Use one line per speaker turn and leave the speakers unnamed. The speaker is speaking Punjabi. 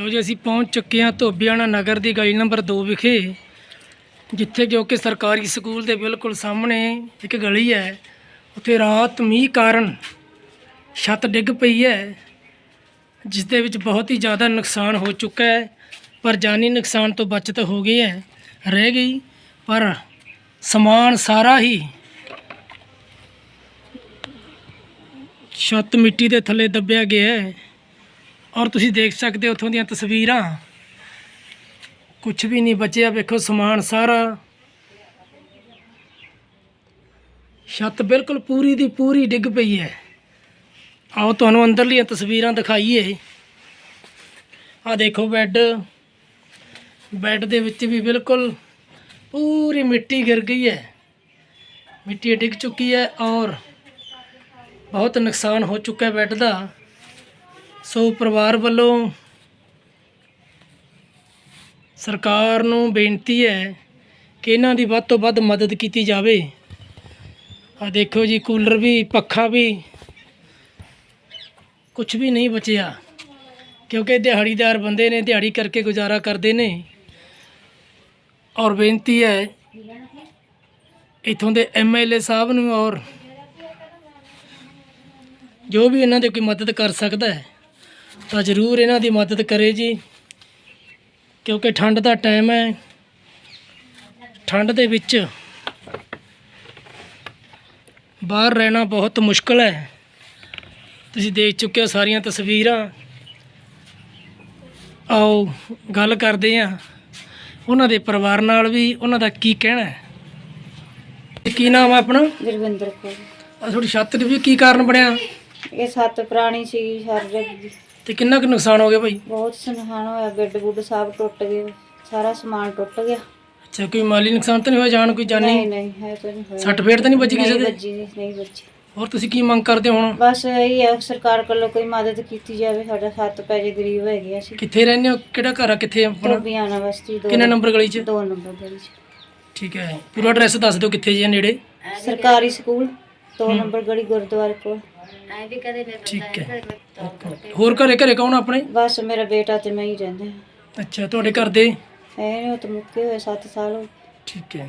ਲਓ ਜੀ, ਅਸੀਂ ਪਹੁੰਚ ਚੁੱਕੇ ਹਾਂ ਧੋਬੀਆਣਾ ਨਗਰ ਦੀ ਗਲੀ ਨੰਬਰ 2 ਵਿਖੇ, ਜਿੱਥੇ ਜੋ ਕਿ ਸਰਕਾਰੀ ਸਕੂਲ ਦੇ ਬਿਲਕੁਲ ਸਾਹਮਣੇ ਇੱਕ ਗਲੀ ਹੈ। ਉੱਥੇ ਰਾਤ ਮੀਂਹ ਕਾਰਨ ਛੱਤ ਡਿੱਗ ਪਈ ਹੈ ਜਿਸ ਦੇ ਵਿੱਚ ਬਹੁਤ ਹੀ ਜ਼ਿਆਦਾ ਨੁਕਸਾਨ ਹੋ ਚੁੱਕਾ ਹੈ, ਪਰ ਜਾਨੀ ਨੁਕਸਾਨ ਤੋਂ ਬਚਤ ਹੋ ਗਈ ਹੈ, ਰਹਿ ਗਈ, ਪਰ ਸਮਾਨ ਸਾਰਾ ਹੀ ਛੱਤ ਮਿੱਟੀ ਦੇ ਥੱਲੇ ਦੱਬਿਆ ਗਿਆ ਹੈ। ਔਰ ਤੁਸੀਂ ਦੇਖ ਸਕਦੇ ਹੋ ਉੱਥੋਂ ਦੀਆਂ ਤਸਵੀਰਾਂ। ਕੁਝ ਵੀ ਨਹੀਂ ਬਚਿਆ, ਵੇਖੋ ਸਮਾਨ ਸਾਰਾ। ਛੱਤ ਬਿਲਕੁਲ ਪੂਰੀ ਦੀ ਪੂਰੀ ਡਿੱਗ ਪਈ ਹੈ। ਆਓ ਤੁਹਾਨੂੰ ਅੰਦਰਲੀਆਂ ਤਸਵੀਰਾਂ ਦਿਖਾਈਏ। ਆ ਦੇਖੋ ਬੈੱਡ। ਬੈੱਡ ਦੇ ਵਿੱਚ ਵੀ ਬਿਲਕੁਲ ਪੂਰੀ ਮਿੱਟੀ ਗਿਰ ਗਈ ਹੈ। ਮਿੱਟੀ ਡਿੱਗ ਚੁੱਕੀ ਹੈ ਔਰ ਬਹੁਤ ਨੁਕਸਾਨ ਹੋ ਚੁੱਕਾ ਹੈ ਬੈੱਡ ਦਾ। ਸੋ ਪਰਿਵਾਰ ਵੱਲੋਂ ਸਰਕਾਰ ਨੂੰ ਬੇਨਤੀ ਹੈ ਕਿ ਇਹਨਾਂ ਦੀ ਵੱਧ ਤੋਂ ਵੱਧ ਮਦਦ ਕੀਤੀ ਜਾਵੇ। ਆ ਦੇਖੋ ਜੀ, ਕੂਲਰ ਵੀ, ਪੱਖਾ ਵੀ ਕੁਝ ਵੀ ਨਹੀਂ ਬਚਿਆ। ਕਿਉਂਕਿ ਦਿਹਾੜੀਦਾਰ ਬੰਦੇ ਨੇ ਦਿਹਾੜੀ ਕਰਕੇ ਗੁਜ਼ਾਰਾ ਕਰਦੇ ਨੇ। ਔਰ ਬੇਨਤੀ ਹੈ ਇਥੋਂ ਦੇ ਐਮਐਲਏ ਸਾਹਿਬ ਨੂੰ ਔਰ ਜੋ ਵੀ ਇਹਨਾਂ ਦੀ ਕੋਈ ਮਦਦ ਕਰ ਸਕਦਾ ਹੈ। ਤਾਂ ਜ਼ਰੂਰ ਇਹਨਾਂ ਦੀ ਮਦਦ ਕਰੇ ਜੀ ਕਿਉਂਕਿ ਠੰਡ ਦਾ ਟਾਈਮ ਹੈ। ਠੰਡ ਦੇ ਵਿੱਚ ਬਾਹਰ ਰਹਿਣਾ ਬਹੁਤ ਮੁਸ਼ਕਲ ਹੈ। ਤੁਸੀਂ ਦੇਖ ਚੁੱਕੇ ਹੋ ਸਾਰੀਆਂ ਤਸਵੀਰਾਂ। ਆਓ ਗੱਲ ਕਰਦੇ ਹਾਂ। ਉਹਨਾਂ ਦੇ ਪਰਿਵਾਰ ਨਾਲ ਵੀ ਉਹਨਾਂ ਦਾ ਕੀ ਕਹਿਣਾ ਹੈ? ਕੀ ਨਾਮ ਹੈ ਆਪਣਾ?
ਗੁਰਵਿੰਦਰ ਕੌਰ।
ਆ ਤੁਹਾਡੀ ਛੱਤ ਦੀ ਵੀ ਕੀ ਕਾਰਨ ਬਣਿਆ?
ਇਹ ਸੱਤ ਪੁਰਾਣੀ ਸੀ ਸਰਜਗ ਦੀ
ਤੇ ਕਿੰਨਾ ਕੁ ਨੁਕਸਾਨ ਹੋ ਗਿਆ ਭਾਈ?
ਬਹੁਤ ਸੁਨਹਾਨ ਹੋਇਆ ਬੈੱਡ ਬੁੱਡ ਸਭ ਟੁੱਟ ਗਏ ਸਾਰਾ ਸਮਾਨ ਟੁੱਟ ਗਿਆ।
ਅੱਛਾ ਕੋਈ ਮਾਲੀ ਨੁਕਸਾਨ ਤਾਂ ਨਹੀਂ ਹੋਇਆ ਜਾਨ ਕੋਈ
ਨਹੀਂ
ਜਾਨੀ?
ਨਹੀਂ ਹੈ ਤਾਂ ਨਹੀਂ ਹੋਇਆ।
ਸੱਟ ਫੇਟ ਤਾਂ ਨਹੀਂ ਵੱਜੀ ਕਿਸੇ
ਨਹੀਂ
ਦੇ?
ਵੱਜੀ ਨਹੀਂ ਵੱਜੀ
ਹੋਰ ਤੁਸੀਂ ਕੀ ਮੰਗ ਕਰਦੇ ਹੋ ਹੁਣ?
ਬਸ ਇਹੀ ਹੈ ਸਰਕਾਰ ਕੋਲੋਂ ਕੋਈ ਮਦਦ ਕੀਤੀ ਜਾਵੇ ਸਾਡਾ ਸੱਤ ਪੈਸੇ ਗਰੀਬ ਹੈਗੇ ਅਸੀਂ।
ਕਿੱਥੇ ਰਹਿੰਦੇ ਹੋ? ਕਿਹੜਾ ਘਰ ਆ? ਕਿੱਥੇ ਆਪਣਾ?
ਧੋਬੀਆਣਾ ਬਸਤੀ ਦੋ
ਕਿੰਨਾ ਨੰਬਰ ਗਲੀ 'ਚ?
ਦੋ ਨੰਬਰ ਗਲੀ ਚ।
ਠੀਕ ਹੈ ਪੂਰਾ ਐਡਰੈਸ ਦੱਸ ਦਿਓ ਕਿੱਥੇ ਜੀ ਆ ਨੇੜੇ।
ਸਰਕਾਰੀ ਸਕੂਲ ਦੋ ਨੰਬਰ ਗਲੀ ਗੁਰਦੁਆਰੇ ਕੋਲ।
ਠੀਕ ਹੈ। ਹੋਰ ਘਰੇ ਘਰੇ ਕੌਣ ਆ ਆਪਣੇ?
ਬਸ ਮੇਰਾ ਬੇਟਾ ਤੇ ਮੈਂ ਹੀ ਰਹਿੰਦੇ
ਅੱਛਾ ਤੁਹਾਡੇ ਘਰ ਦੇ?
ਹੈ ਉਹ ਤਾਂ ਮੁੱਕੇ ਹੋਏ 7 ਸਾਲ ਹੋ ਗਏ।
ਠੀਕ ਹੈ।